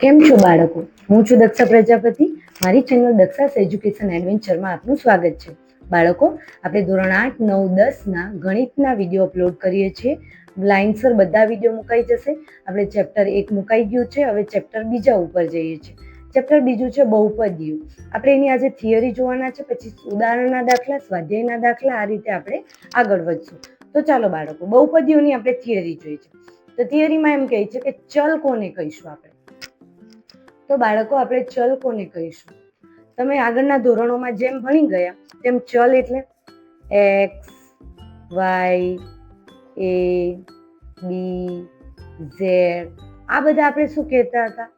કેમ છો બાળકો? હું છું દક્ષા પ્રજાપતિ. મારી ચેનલ દક્ષાસ એજ્યુકેશન એડવેન્ચરમાં આપનું સ્વાગત છે. બાળકો, આપણે ધોરણ આઠ, નવ દસના ગણિતના વીડિયો અપલોડ કરીએ છીએ. લાઇનસર બધા વીડિયો મુકાઈ જશે. આપણે ચેપ્ટર એક મુકાઈ ગયું છે. હવે ચેપ્ટર બીજા ઉપર જઈએ છીએ. ચેપ્ટર બીજું છે બહુપદીયું આપણે એની આજે થિયરી જોવાના છે. પછી ઉદાહરણના દાખલા, સ્વાધ્યાયના દાખલા, આ રીતે આપણે આગળ વધશું. તો ચાલો બાળકો, બહુપદીઓની આપણે થિયરી જોઈએ છે. તો થિયરીમાં એમ કહે છે કે ચલ કોને કહીશું આપણે? તો બાળકો, આપણે ચલ કોને કહીશું? તમે આગળના ધોરણોમાં જેમ ભણી ગયા, તેમ ચલ એટલે X, Y, A, B, Z, આ બધા આપણે શું કહેતા હતા?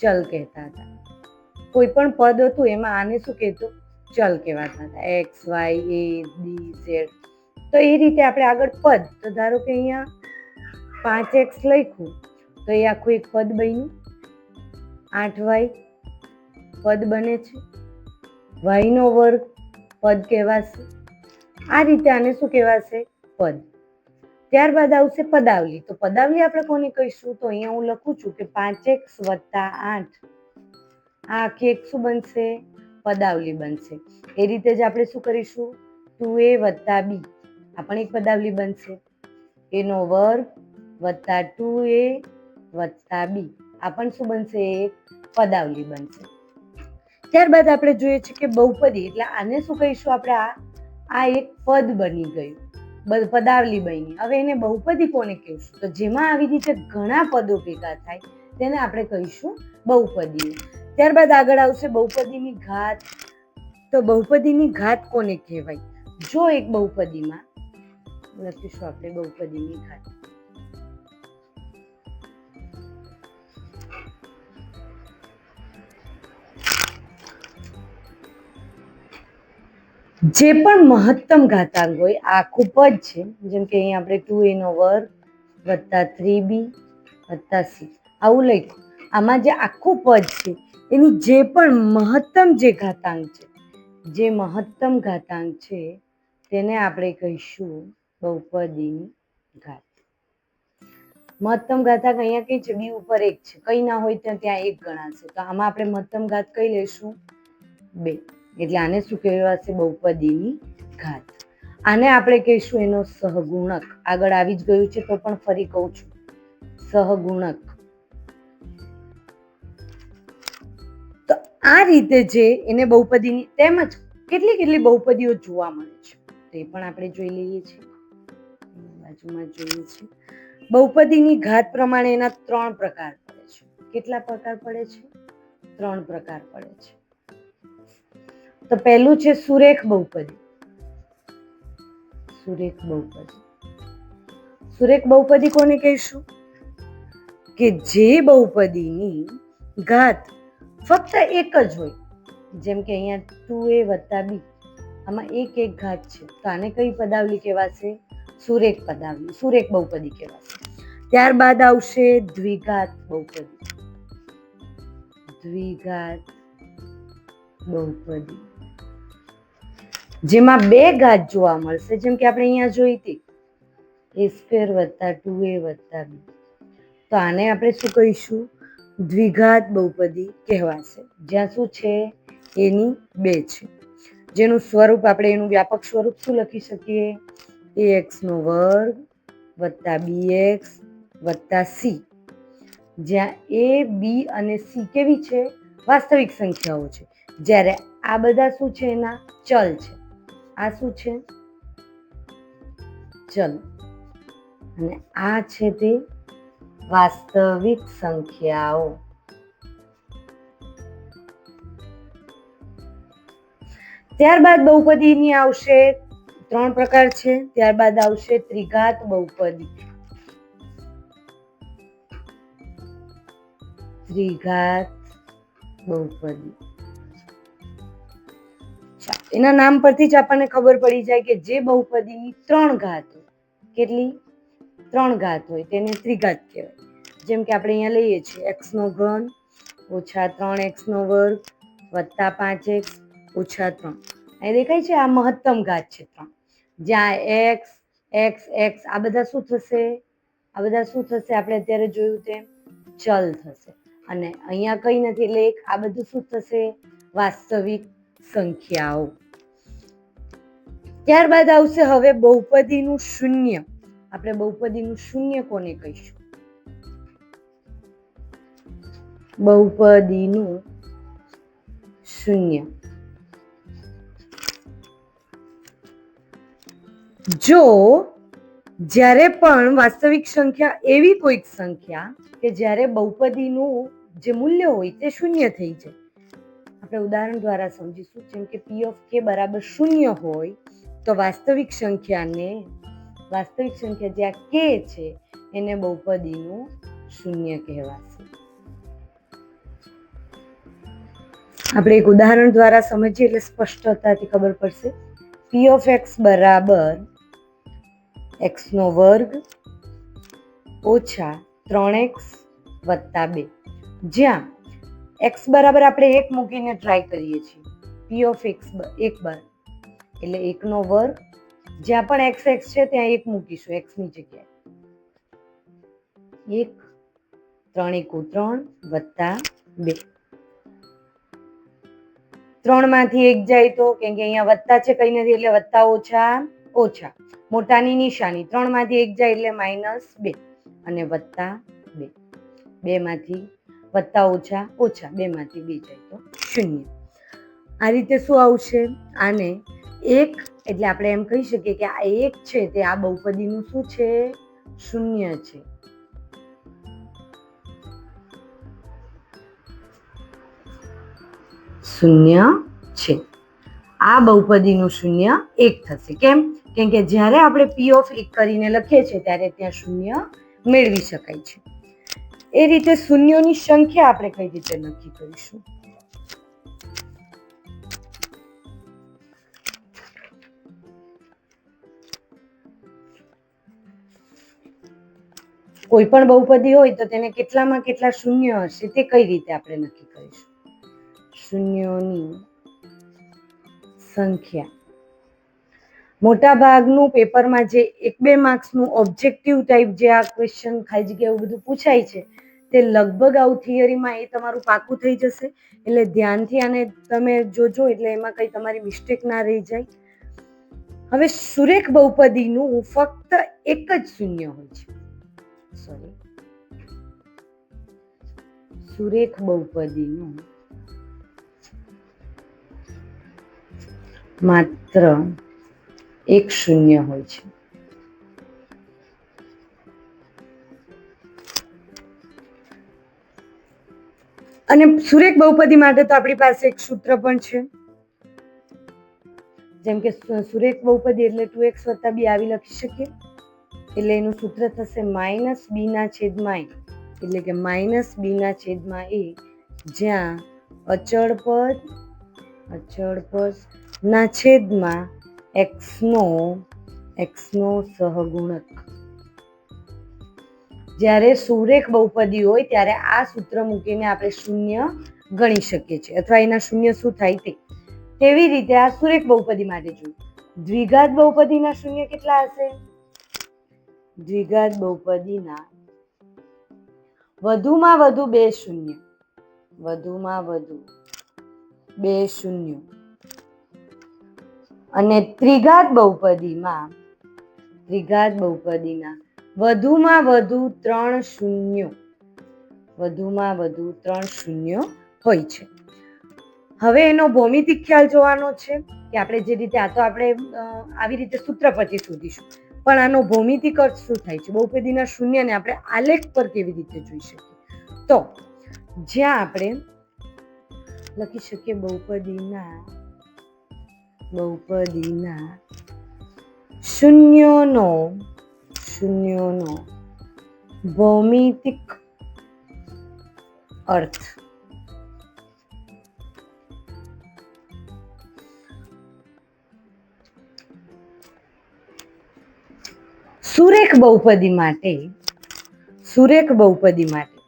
ચલ કહેતા હતા. કોઈ પણ પદ હતું, એમાં આને શું કહેતું? ચલ કહેવાતા હતા. X, Y, A, B, Z. તો એ રીતે આપણે આગળ પદ, તો ધારો કે અહીંયા પાંચ એક્સ લખ્યું, તો એ આખું એક પદ બન્યું. આઠ વાય પદ બને છે. વાયનો વર્ગ પદ કહેવાશે. આ રીતે આને શું કહેવાશે? પદ. ત્યારબાદ આવશે પદાવલી. તો પદાવલી આપણે કોને કહીશું? તો અહીંયા હું લખું છું કે પાંચ એક્સ વત્તા આઠ. આ આખી એક શું બનશે? પદાવલી બનશે. એ રીતે જ આપણે શું કરીશું? ટુ એ વત્તા બી. આ પણ એક પદાવલી બનશે. એનો વર્ગ વત્તા ટુ એ વત્તા બી. આ પણ શું બનશે? એક પદાવલી બનશે. ત્યારબાદ આપણે જોઈએ છે કે બહુપદી, એટલે આને શું કહીશું આપણે? આ આ એક પદ બની ગયું. પદાવલી બની. હવે એને બહુપદી કોને કહીશું? તો જેમાં આવી રીતે ઘણા પદો ભેગા થાય, તેને આપણે કહીશું બહુપદી. ત્યારબાદ આગળ આવશે બહુપદીની ઘાત. તો બહુપદીની ઘાત કોને કહેવાય? જો એક બહુપદીમાં, લખીશું આપણે બહુપદીની ઘાત. જે પણ મહત્તમ ઘાતાંક હોય આખું પદ છે. જેમ કે અહીંયા આપણે ટુ એનો વર્ગ વત્તા થ્રી બી વત્તા સી આવું લખ્યું આમાં જે આખું પદ છે, એની જે પણ મહત્તમ જે ઘાતાંક છે, જે મહત્તમ ઘાતાંક છે, તેને આપણે કહીશું બહુપદીની ઘાત. મહત્તમ ઘાતાંક અહીંયા કઈ છે બી ઉપર એક છે? કઈ ના હોય ત્યાં ત્યાં એક ગણાશે. તો આમાં આપણે મહત્તમ ઘાત કઈ લઈશું? બે. એટલે આને શું કહેવાશે બહુપદીની ઘાત. આને આપણે કહીશું એનો સહગુણક. આગળ આવી જ ગયું છે તો પણ ફરી કહું છું. સહગુણક. તો આ રીતે જે એને બહુપદીની તેમજ કેટલી કેટલી બહુપદીઓ જોવા મળે છે. તે પણ આપણે જોઈ લઈએ છીએ. બાજુમાં જોઈએ છીએ બહુપદીની ઘાત પ્રમાણે એના ત્રણ પ્રકાર પડે છે. કેટલા પ્રકાર પડે છે? ત્રણ પ્રકાર પડે છે. તો પહેલું છે સુરેખ બહુપદી. સુરેખ બહુપદી. સુરેખ બહુપદી કોને કહીશું? કે જે બહુપદીની ઘાત ફક્ત એક જ હોય, જેમ કે અહીંયા ટુ એ વત્તા બી, આમાં એક એક ઘાત છે. તો આને કઈ પદાવલી કહેવાશે? સુરેખ પદાવલી, સુરેખ બહુપદી કહેવાશે. ત્યારબાદ આવશે દ્વિઘાત બહુપદી. દ્વિઘાત બહુપદી. જેમાં બે ઘાત જોવા મળશે. જેમ કે આપણે અહીંયા જોઈ હતી. એ સ્ક્વેર વત્તા ટુ એ વત્તા બી તો આને આપણે શું કહીશું? દ્વિઘાત બહુપદી કહેવાશે. જ્યાં શું છે? એની બે છે. જેનું સ્વરૂપ આપણે એનું વ્યાપક સ્વરૂપ શું લખી શકીએ? એ એક્સ નો વર્ગ વત્તા બી એક્સ વત્તા સી જ્યાં એ બી અને સી કેવી છે? વાસ્તવિક સંખ્યાઓ છે. જ્યારે આ બધા શું છે એના ચલ છે. આ શું છે? ચલ. અને આ છે તે વાસ્તવિક સંખ્યાઓ. ત્યારબાદ બહુપદીની આવશે ત્રણ પ્રકાર છે. ત્યારબાદ આવશે ત્રિઘાત બહુપદી. ત્રિઘાત બહુપદી. એના નામ પરથી જ આપણને ખબર પડી જાય કે જે બહુપદીની ત્રણ ઘાત હોય, કેટલી? ત્રણ ઘાત હોય, તેને ત્રિઘાત કહેવાય. જેમ કે આપણે અહીંયા લઈએ છીએ એક્સ નો ઘન ઓછા ત્રણ એક્સ નો વર્ગ વત્તા પાંચ એક્સ ઓછા ત્રણ. અહીં દેખાય છે આ મહત્તમ ઘાત છે ત્રણ. જ્યાં એક્સ એક્સ એક્સ આ બધા શું થશે? આ બધા શું થશે? આપણે અત્યારે જોયું તેમ ચલ થશે. અને અહીંયા કંઈ નથી, એટલે એક આ બધું શું થશે? વાસ્તવિક સંખ્યાઓ. ત્યારબાદ આવશે હવે બહુપદીનું શૂન્ય. આપણે બહુપદીનું શૂન્ય કોને કહીશું? બહુપદીનું શૂન્ય. જો જ્યારે પણ વાસ્તવિક સંખ્યા એવી કોઈક સંખ્યા કે જ્યારે બહુપદીનું જે મૂલ્ય હોય તે શૂન્ય થઈ જાય આપણે ઉદાહરણ દ્વારા સમજીશું. જેમ કે પી ઓફ કે બરાબર શૂન્ય હોય, તો વાસ્તવિક સંખ્યાને, વાસ્તવિક સંખ્યા જે આ કે છે, એને બહુપદીનું શૂન્ય કહેવાશે. આપણે એક ઉદાહરણ દ્વારા સમજીએ એટલે સ્પષ્ટતાથી ખબર પડશે. પી ઓફ એક્સ બરાબર એક્સનો વર્ગ ઓછા ત્રણ એક્સ વત્તા બે. જ્યાં એક્સ બરાબર આપણે એક મૂકીને ટ્રાય કરીએ છીએ. પી ઓફ એક્સ એક બર. એટલે એકનો વર્ગ જ્યાં પણ એક્સ એક્સ છે, ત્યાં એક મૂકીશું એક્સની જગ્યાએ. એક, ત્રણ એકુ ત્રણ, વત્તા બે. ત્રણમાંથી એક જાય તો, કેમ કે અહીંયા વત્તા છે, કઈ નથી, એટલે વત્તા ઓછા ઓછા. મોટાની નિશાની ત્રણમાંથી એક જાય એટલે માઇનસ બે અને વત્તા બે. બે માંથી વત્તા ઓછા ઓછા, બેમાંથી બે જાય તો શૂન્ય. આ રીતે શું આવશે? આને એક, એટલે આપણે એમ કહી શકીએ કે આ એક છે, તે આ બહુપદીનું શું છે? શૂન્ય છે. શૂન્ય છે. આ બહુપદીનું શૂન્ય એક થશે. કેમ? કેમ કે જ્યારે આપણે પી ઓફ એક કરીને લખીએ છીએ, ત્યારે ત્યાં શૂન્ય મેળવી શકાય છે. એ રીતે શૂન્યોની સંખ્યા આપણે કઈ રીતે નક્કી કરીશું? કોઈ પણ બહુપદી હોય તો તેને કેટલામાં કેટલા શૂન્ય હશે તે કઈ રીતે આપણે નક્કી કરીશું? શૂન્યોની સંખ્યા. મોટા ભાગનું પેપરમાં જે એક બે માર્ક્સનું ઓબ્જેક્ટિવ ટાઈપ જે આ ક્વેશ્ચન ખાઈ જગ્યા એવું બધું પૂછાય છે તે લગભગ આવું થિયરીમાં એ તમારું પાકું થઈ જશે. એટલે ધ્યાનથી આને તમે જોજો, એટલે એમાં કંઈ તમારી મિસ્ટેક ના રહી જાય. હવે સુરેખ બહુપદીનું ફક્ત એક જ શૂન્ય હોય છે. સોરી સુરેખ બહુપદીનું માત્ર એક શૂન્ય હોય છે. અને સુરેખ બહુપદી માટે તો આપણી પાસે એક સૂત્ર પણ છે. જેમ કે સુરેખ બહુપદી એટલે ટુ એક્સ વત્તા બી આવી લખી શકીએ એટલે એનું સૂત્ર થશે માઇનસ બી ના છેદમાં એ એટલે કે માઇનસ બી ના છેદમાં એ જ્યાં અચળ પદ અચળ પદ ના છેદમાં એક્સનો એક્સનો સહગુણક. જ્યારે સુરેખ બહુપદી હોય ત્યારે આ સૂત્ર મૂકીને આપણે શૂન્ય ગણી શકીએ છીએ. અથવા એના શૂન્ય શું થાય તે. તેવી રીતે આ સુરેખ બહુપદી માટે જોયું દ્વિઘાત બહુપદીના શૂન્ય કેટલા હશે? દ્વિઘાત બહુપદીના વધુમાં વધુ બે શૂન્ય. વધુમાં વધુ બે શૂન્ય. અને ત્રિઘાત બહુપદીમાં ત્રિઘાત બહુપદીના વધુમાં વધુ ત્રણ શૂન્યો. વધુમાં વધુ ત્રણ શૂન્યો હોય છે. હવે એનો ભૌમિતિક ખ્યાલ જોવાનો છે કે આપણે જે રીતે આ તો આપણે આવી રીતે સૂત્ર પરથી શોધીશું. પણ આનો ભૌમિતિક અર્થ શું થાય છે? બહુપદીના શૂન્યને આપણે આલેખ પર કેવી રીતે જોઈ શકીએ? તો, જ્યાં આપણે લખી શકીએ બહુપદીના બહુપદીના શૂન્યોનો શૂન્યોનો ભૌમિતિક અર્થ. સુરેખ બહુપદી માટે, સુરેખ બહુપદી માટે,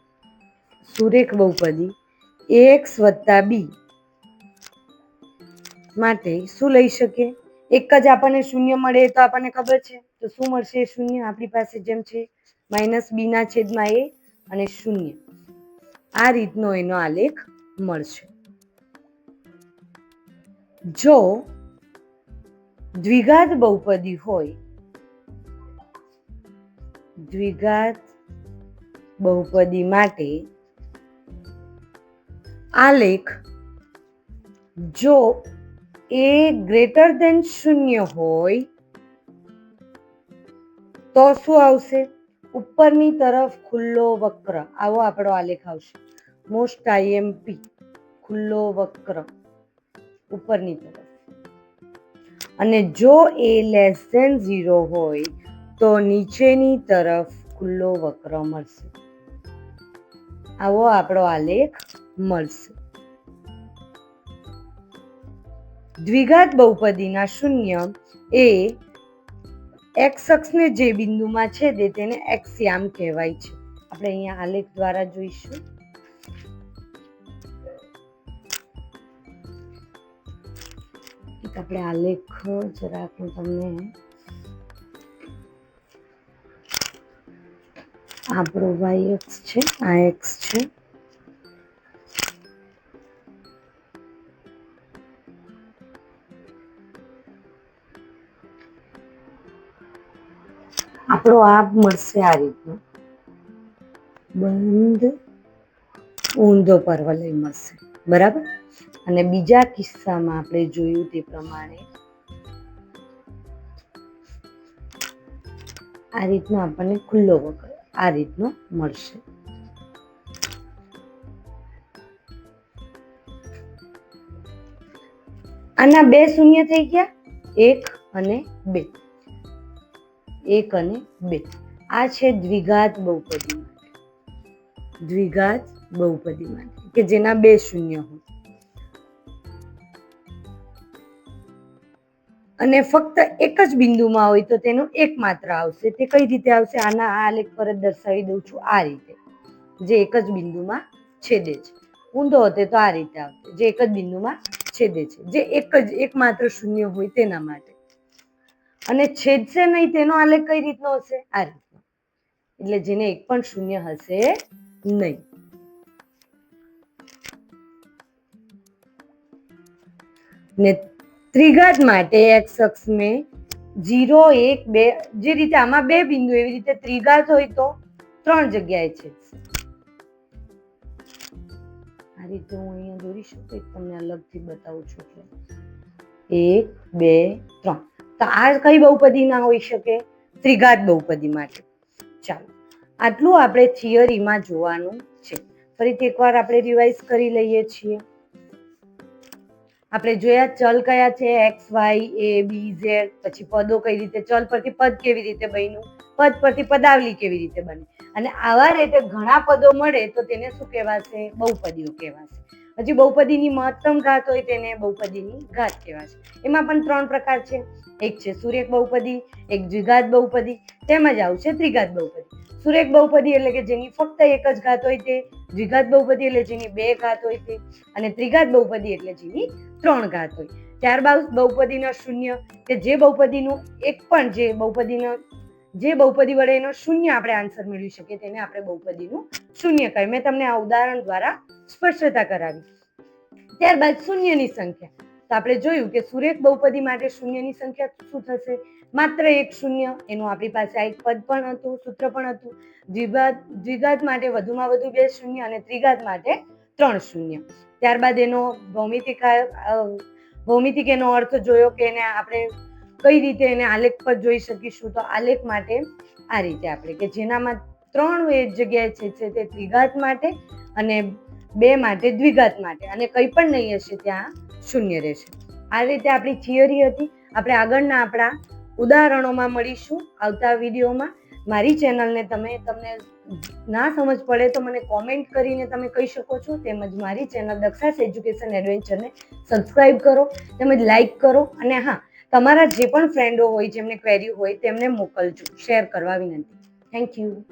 સુરેખ બહુપદી એક્સ વત્તા બી માટે શું લઈ શકીએ? એક જ આપણને શૂન્ય મળે એ તો આપણને ખબર છે. તો શું મળશે? શૂન્ય. આપણી પાસે જેમ છે, માઇનસ બીના છેદમાં એ અને શૂન્ય. આ રીતનો એનો આલેખ મળશે. જો દ્વિઘાત બહુપદી હોય, દ્વિઘાત બહુપદી માટે આલેખ જો એ ગ્રેટર દેન શૂન્ય હોય તો શું આવશે? ઉપરની તરફ ખુલ્લો વક્ર. આવો આપણો આલેખ આવશે. મોસ્ટ આઈએમપી ખુલ્લો વક્ર. ઉપરની તરફ. અને જો એ લેસ ધેન ઝીરો હોય, તો નીચેની તરફ ખુલ્લો વક્ર મળશે. આવો આપણો આલેખ મળશે. દ્વિઘાત બહુપદીના શૂન્ય એ એક્સ અક્ષને જે બિંદુમાં છેદે તેને એક્સિયામ કહેવાય છે. આપણે અહીંયા આલેખ દ્વારા જોઈશું. આપણે આલેખ, જરાક હું તમને આપણો વાય એક્સ છે, આ એક્સ છે. આપણો આપ મળશે આ રીતનો. બંધ ઊંધો પર્વલય મળશે. બરાબર? અને બીજા કિસ્સામાં આપણે જોયું તે પ્રમાણે આ રીતનો આપણને ખુલ્લો વગર આ રીતનો મળશે. આના બે શૂન્ય થઈ ગયા. એક અને બે. એક અને બે. આ છે દ્વિઘાત બહુપદી માટે. દ્વિઘાત બહુપદી માટે, કે જેના બે શૂન્ય હોય. અને ફક્ત એક જ બિંદુમાં હોય તો તેનું એક માત્ર આવશે. તે કઈ રીતે આવશે? આના આ આલેખ પર દર્શાવી દઉં છું આ રીતે. જે એક જ બિંદુમાં છેદે છે. ઊંધો હતો તો આ રીતે આવશે જે એક જ બિંદુમાં છેદે છે. જે એક જ, એકમાત્ર શૂન્ય હોય તેના માટે. અને છેદશે નહીં, તેનો આલેખ કઈ રીતનો હશે? આ રીતનો. એટલે જેને એક પણ શૂન્ય હશે નહીં. ને ત્રિઘાત માટે એક્સ અક્ષ મેં જીરો એક, બે, જે રીતે આમાં બે બિંદુ એવી રીતે ત્રિઘાત હોય તો ત્રણ જગ્યાએ છેદશે. આ રીતે હું અહીંયા દોરી શકું તમને અલગથી બતાવું છું. એક, બે, ત્રણ. તો આ કઈ બહુપદી ના હોઈ શકે? ત્રિઘાત બહુપદી માટે. ચાલો, આટલું આપણે થિયરીમાં જોવાનું છે. ફરીથી એકવાર આપણે રિવાઇઝ કરી લઈએ છીએ. આપણે જોયા ચલ કયા છે? X Y A B Z પછી પદો કઈ રીતે? ચલ પરથી પદ કેવી રીતે બન્યું? પદ પરથી પદાવલી કેવી રીતે બને? અને આવા રીતે ઘણા પદો મળે તો તેને શું કહેવાશે? બહુપદીઓ કહેવાશે. હજી બહુપદીની મહત્તમ ઘાત હોય તેને બહુપદીની ઘાત કહેવાશે એમાં પણ ત્રણ પ્રકાર છે. એક છે સુરેખ બહુપદી, એક દ્વિઘાત બહુપદી, તેમજ આવશે ત્રિઘાત બહુપદી. સુરેખ બહુપદી એટલે કે જેની ફક્ત એક જ ઘાત હોય તે, દ્વિઘાત બહુપદી એટલે જેની બે ઘાત હોય તે, અને ત્રિઘાત બહુપદી એટલે જેની ત્રણ ઘાત હોય. ત્યારબાદ બહુપદીના શૂન્ય, કે જે બહુપદીનું એક પણ જે બહુપદીનો જે બહુપદી વડે એનો શૂન્ય આપણે આન્સર મેળવી શકીએ તેને આપણે બહુપદીનું શૂન્ય કહે મેં તમને આ ઉદાહરણ દ્વારા સ્પષ્ટતા કરાવી. ત્યારબાદ શૂન્યની સંખ્યા. તો આપણે જોયું કે સુરેખ બહુપદી માટે શૂન્યની સંખ્યા શું થશે? માત્ર એક શૂન્ય. એનું આપણી પાસે આ એક પદ પણ હતું, સૂત્ર પણ હતું. દ્વિઘાત દ્વિઘાત માટે વધુમાં વધુ બે શૂન્ય અને ત્રિઘાત માટે ત્રણ શૂન્ય. ત્યારબાદ એનો ભૌમિતિક ભૌમિતિક એનો અર્થ જોયો કે એને આપણે કઈ રીતે એને આલેખ પર જોઈ શકીશું તો આલેખ માટે આ રીતે આપણે કે જેનામાં ત્રણ એ જગ્યાએ છે છે તે ત્રિઘાત માટે અને બે માટે દ્વિઘાત માટે અને કંઈ પણ નહીં હશે ત્યાં શૂન્ય રહેશે. આ રીતે આપણી થિયરી હતી. આપણે આગળના આપણા ઉદાહરણોમાં મળીશું આવતા વિડીયોમાં. મારી ચેનલને તમે, તમને ના સમજ પડે તો મને કોમેન્ટ કરીને તમે કહી શકો છો. તેમજ મારી ચેનલ દક્ષાસ એજ્યુકેશન એડવેન્ચરને સબસ્ક્રાઈબ કરો, તેમજ લાઈક કરો અને હા તમારા જે પણ ફ્રેન્ડો હોય, જેમને ક્વેરી હોય, તેમને મોકલજો. શેર કરવા વિનંતી. Thank you